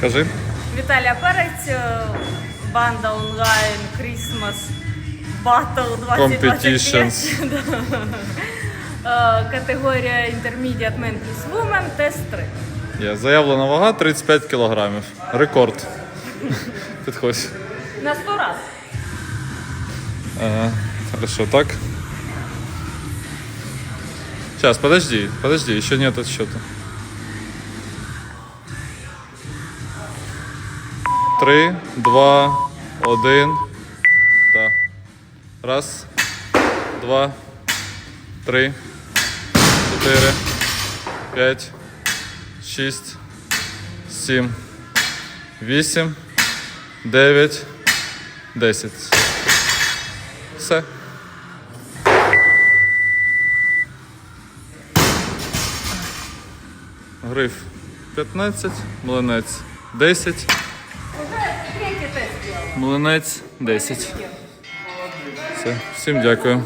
Кажи. Віталія Перець, е, банда онлайн Christmas Battle 2025. Competitions. Да. Е, Категорія Intermediate Man plus Woman, тест 3. Є. Заявлена вага 35 кілограмів. Рекорд. Підходь. На 100 раз. Ага. Хорошо, так. Сейчас, подожди, подожди, еще нет отсчета. Три, два, один. Так. Раз, два, три, чотири, п'ять, шість, сім, вісім, дев'ять, десять. Все. Гриф 15, млинець 10, млинець 10. Все, всім дякую.